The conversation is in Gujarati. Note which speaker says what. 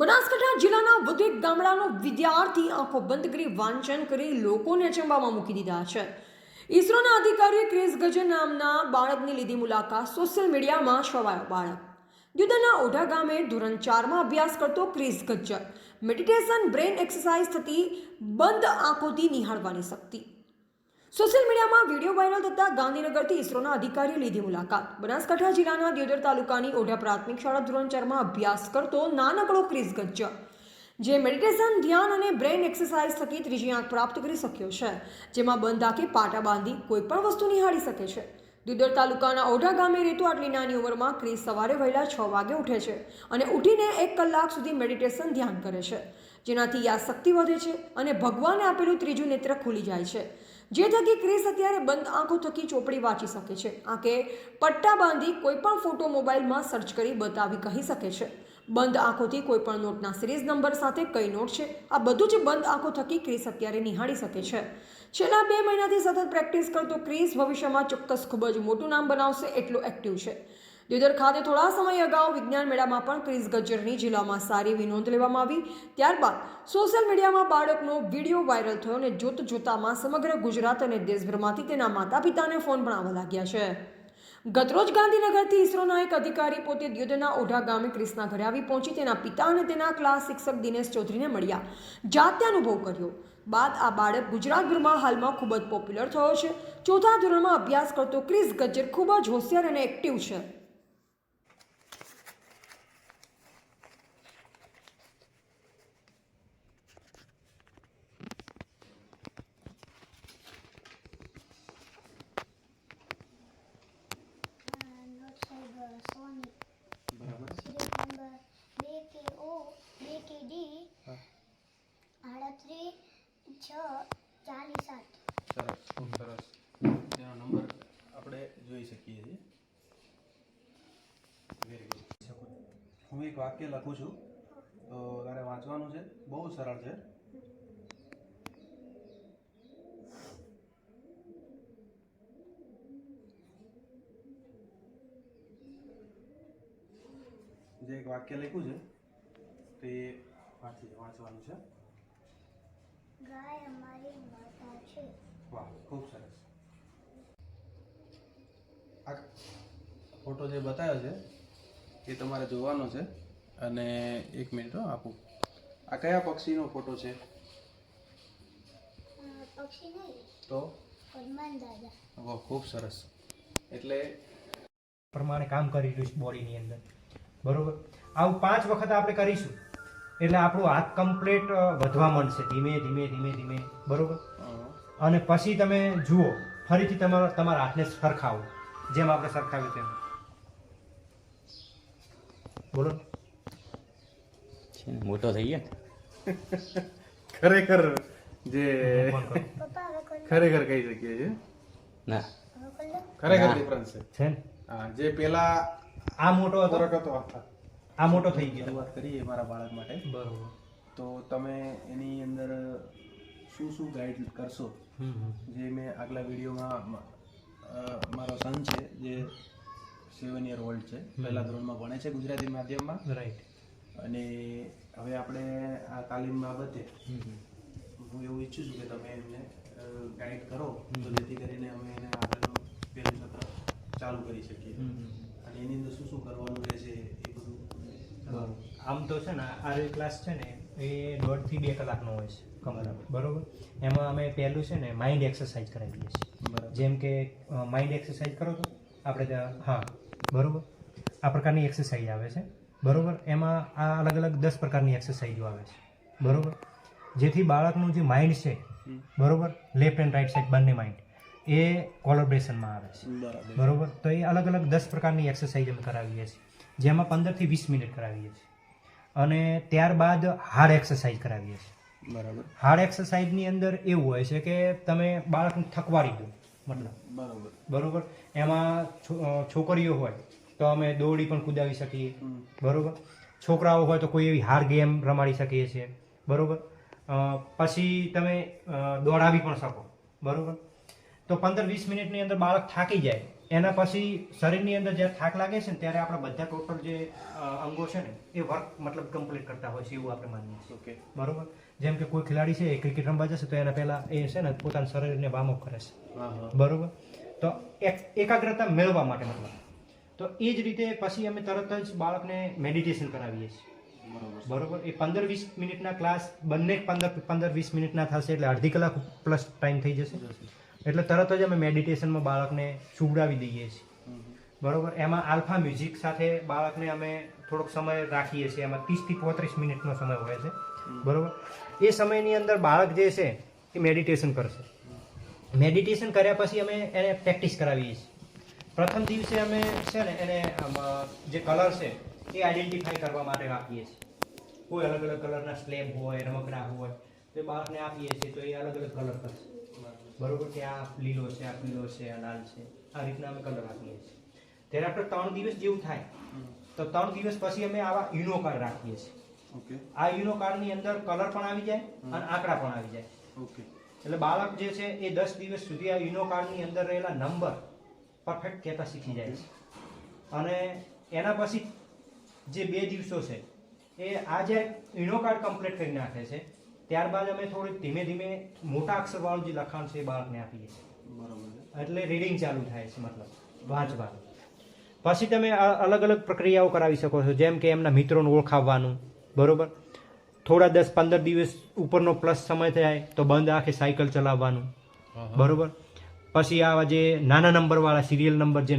Speaker 1: બનાસકાંઠા જિલ્લાના વધુ એક ગામડાનો વિદ્યાર્થી આંખો બંધ કરી વાંચન કરી લોકોને અચંબામાં મૂકી દીધા છે. ઈસરોના અધિકારીએ ક્રિસ ગજર નામના બાળકની લીધી મુલાકાત સોશિયલ મીડિયામાં છવાયો બાળક. દ્યુદના ઓઢા ગામે ધોરણ ચારમાં અભ્યાસ કરતો Kris Gajjar meditation brain exercise થતી બંધ આંખોથી નિહાળવાની શક્તિ. સોશિયલ મીડિયામાં વીડિયો વાયરલ થતા ગાંધીનગરથી ઇસરોના અધિકારીએ લીધી મુલાકાત. બનાસકાંઠા જિલ્લાના દિયોદર તાલુકાની ઓઢા પ્રાથમિક શાળા ધોરણ ચારમાં અભ્યાસ કરતો નાનકડો ક્રિસ ગજ્જર જે મેડિટેશન, ધ્યાન અને બ્રેન એક્સરસાઇઝ થકી ત્રીજી આંખ પ્રાપ્ત કરી શક્યો છે, જેમાં બંધ આંખે પાટા બાંધી કોઈ પણ વસ્તુ નિહાળી શકે છે. દિયોદર તાલુકાના ઓઢા ગામે રહેતું આટલી નાની ઉંમરમાં ક્રિસ સવારે વહેલા છ વાગે ઉઠે છે અને ઉઠીને એક કલાક સુધી મેડિટેશન ધ્યાન કરે છે, જેનાથી યાદશક્તિ વધે છે અને ભગવાને આપેલું ત્રીજું નેત્ર ખુલી જાય છે. જે થકી ક્રિસ અત્યારે બંધ આંખો થકી ચોપડી વાંચી શકે છે. આંખે પટ્ટા બાંધી કોઈપણ ફોટો મોબાઈલમાં સર્ચ કરી બતાવી કહી શકે છે. બંધ આંખોથી કોઈપણ નોટના સિરીઝ નંબર સાથે કઈ નોટ છે? આ બધું જ બંધ આંખો થકી ક્રિસ અત્યારે નિહાળી શકે છે. છેલ્લા બે મહિનાથી સતત પ્રેક્ટિસ કરતો ક્રિસ ભવિષ્યમાં ચોક્કસ ખૂબ જ મોટું નામ બનાવશે. એટલો એક્ટિવ છે. દ્યોદર ખાતે થોડા સમય અગાઉ વિજ્ઞાન મેળામાં પણ ક્રિસ ગજ્જરની જિલ્લામાં સારી એવી નોંધ લેવામાં આવી. ત્યારબાદ સોશિયલ મીડિયામાં બાળકનો વીડિયો વાયરલ થયો અને જોત જોતામાં સમગ્ર ગુજરાત અને દેશભરમાંથી તેના માતા પિતાને ફોન પણ આવવા લાગ્યા છે. ગતરોજ ગાંધીનગરથી ઇસરોના એક અધિકારી પોતે દ્યોદના ઓઢા ગામે ક્રિષ્ના ઘરે આવી પહોંચી તેના પિતા અને તેના ક્લાસ શિક્ષક દિનેશ ચૌધરીને મળ્યા. જાતે અનુભવ કર્યો. બાદ આ બાળક ગુજરાતભરમાં હાલમાં ખૂબ જ પોપ્યુલર થયો છે. ચોથા ધોરણમાં અભ્યાસ કરતો ક્રિસ ગજ્જર ખૂબ જ હોશિયાર અને એક્ટિવ છે
Speaker 2: નોટ સાહેબ સોની
Speaker 3: બરાબર
Speaker 2: સિરિયલ નંબર બે કે ઓ બે કે ડી
Speaker 3: હા
Speaker 2: આડત્રીસ છ ચાલીસ સાત
Speaker 3: સરસ ખૂબ સરસ તેનો નંબર આપણે જોઈ શકીએ છીએ વેરી ગુડ હું એક વાક્ય લખું છું. તો તારે વાંચવાનું છે. બહુ સરળ છે. જે એક વાક્ય લખ્યું છે તે વાંચી વાંચવાનું છે.
Speaker 2: ગાય અમારી માતા છે.
Speaker 3: વાહ ખૂબ સરસ. આ ફોટો જે બતાવ્યો છે એ તમારે જોવાનો છે. અને એક મિનિટ હો આપું. આ કયા પક્ષીનો ફોટો છે? તો? વાહ ખૂબ સરસ. એટલે
Speaker 4: પ્રમાણે કામ કરી રહ્યું છે બોડીની અંદર. બરોબર? આવું પાંચ વખત આપણે કરીશું. એટલે આપણું હાથ કમ્પ્લીટ વધવા માંડશે. ધીમે ધીમે ધીમે ધીમે. બરોબર? અને પછી તમે જુઓ. ફરીથી તમારા તમારા હાથને સરખાવો. જેમ આપણે સરખાવ્યું તેમ. બોલો.
Speaker 5: છે ને મોટો થઈ ગયો?
Speaker 3: ખરેખર જે ખરેખર કહી શકીએ છીએ?
Speaker 5: ના.
Speaker 3: ખરેખર ડિફરન્સ છે. હા જે પેલા
Speaker 4: આ મોટો હતો?
Speaker 3: ફરક હતો
Speaker 4: આ મોટો થઈ ગયો.
Speaker 3: વાત કરીએ મારા બાળક માટે.
Speaker 4: બરોબર.
Speaker 3: તો તમે એની અંદર શું શું ગાઈડ કરશો?
Speaker 4: હમ હમ.
Speaker 3: જે મેં આગલા વિડીયોમાં મારો સન છે જે સેવન યર ઓલ્ડ છે પહેલા ધોરણમાં ભણે છે ગુજરાતી માધ્યમમાં.
Speaker 4: રાઈટ
Speaker 3: અને હવે આપણે આ તાલીમ બાબતે હું એવું ઈચ્છું છું કે તમે એમને ગાઈડ કરો. તો જેથી કરીને અમે એને આગળનું પહેલું સત્ર ચાલુ કરી શકીએ. અને એની અંદર શું શું કરવાનું રહેશે એ બધું.
Speaker 4: આમ તો છે ને આ ક્લાસ છે ને એ દોઢથી બે કલાકનો હોય છે કમ્પ્લીટ બરોબર. એમાં અમે પહેલું છે ને માઇન્ડ એક્સરસાઇઝ કરાવીએ છીએ. જેમ કે માઇન્ડ એક્સરસાઇઝ કરો તો આપણે ત્યાં હા. બરોબર? આ પ્રકારની એક્સરસાઇઝ આવે છે. બરોબર? એમાં આ અલગ અલગ દસ પ્રકારની એક્સરસાઇઝો આવે છે. બરોબર? જેથી બાળકનું જે માઇન્ડ છે બરોબર? લેફ્ટ એન્ડ રાઈટ સાઈડ બંને માઇન્ડ એ કોલોબ્રેશનમાં આવે છે.
Speaker 3: બરાબર.
Speaker 4: બરોબર? તો એ અલગ અલગ દસ પ્રકારની એક્સરસાઇઝ અમે કરાવીએ છીએ. જેમાં પંદરથી વીસ મિનિટ કરાવીએ છીએ. અને ત્યારબાદ હાર્ડ એક્સરસાઇઝ કરાવીએ છીએ.
Speaker 3: બરાબર.
Speaker 4: હાર્ડ એક્સરસાઇઝની અંદર એવું હોય છે કે તમે બાળકને થકવાડી દો. મતલબ.
Speaker 3: બરાબર.
Speaker 4: બરોબર? એમાં છોકરીઓ હોય તો અમે દોડી પણ કુદાવી શકીએ. બરોબર? છોકરાઓ હોય તો કોઈ એવી હાર ગેમ રમાડી શકીએ છીએ. બરોબર? પછી તમે દોડાવી પણ શકો. બરોબર? તો પંદર વીસ મિનિટની અંદર બાળક થાકી જાય. એના પછી શરીરની અંદર જ્યારે થાક લાગે છે ને ત્યારે આપણા બધા ટોટલ જે અંગો છે ને એ વર્ક મતલબ કમ્પ્લીટ કરતા હોય છે એવું આપણે માનીએ છીએ.
Speaker 3: ઓકે
Speaker 4: બરોબર? જેમ કે કોઈ ખેલાડી છે એ ક્રિકેટ રમવા જશે તો એના પહેલા એ છે ને પોતાના શરીરને વાર્મઅપ કરે છે. બરોબર? તો એક- એકાગ્રતા મેળવવા માટે મતલબ. તો એ જ રીતે પછી અમે તરત જ બાળકને મેડિટેશન કરાવીએ છીએ.
Speaker 3: બરોબર.
Speaker 4: બરોબર? એ પંદર વીસ મિનિટના ક્લાસ બંને પંદર પંદર વીસ મિનિટના થશે એટલે અડધી કલાક પ્લસ ટાઈમ થઈ જશે. એટલે તરત જ અમે મેડિટેશનમાં બાળકને સુવડાવી દઈએ છીએ. બરોબર? એમાં આલ્ફા મ્યુઝિક સાથે બાળકને અમે થોડોક સમય રાખીએ છીએ. એમાં ત્રીસથી પોત્રીસ મિનિટનો સમય હોય છે. બરોબર? એ સમયની અંદર બાળક જે છે એ મેડિટેશન કરશે. મેડિટેશન કર્યા પછી અમે એને પ્રેક્ટિસ કરાવીએ છીએ. પ્રથમ દિવસે અમે છે ને એને જે કલર છે એ આઈડેન્ટિફાઈ કરવા માટે રાખીએ છીએ. કોઈ અલગ અલગ કલરના સ્લેબ હોય રમકડા હોય. તો બાળકને આપીએ છીએ તો એ અલગ અલગ કલર કરશે બરોબર કે આ લીલો છે આ પીળો છે આ લાલ છે. આ રીતના અમે કલર આપીએ છીએ. ત્યારે આપણે ત્રણ દિવસ જેવું થાય. તો ત્રણ દિવસ પછી અમે આવા યુનો કાર્ડ રાખીએ છીએ. આ યુનો કાર્ડની અંદર કલર પણ આવી જાય અને આંકડા પણ આવી જાય.
Speaker 3: ઓકે.
Speaker 4: એટલે બાળક જે છે એ દસ દિવસ સુધી આ યુનો કાર્ડની અંદર રહેલા નંબર પરફેક્ટ કહેતા શીખી જાય છે. અને એના પછી જે બે દિવસો છે એ આ જે યુનો કાર્ડ કમ્પ્લીટ કરી નાખે છે ત્યારબાદ અમે થોડી ધીમે ધીમે મોટા અક્ષરવાળું જે લખાણ છે એ બાળકને આપીએ છીએ.
Speaker 3: બરોબર
Speaker 4: એટલે રીડિંગ ચાલુ થાય છે મતલબ વાંચવાનું. પછી તમે અલગ અલગ પ્રક્રિયાઓ કરાવી શકો છો જેમ કે એમના મિત્રોને ઓળખાવવાનું બરોબર? થોડા દસ પંદર દિવસ ઉપરનો પ્લસ સમય થાય તો બંધ આંખે સાયકલ ચલાવવાનું બરોબર? પછી આવા જે નાના નંબરવાળા સિરિયલ નંબર જે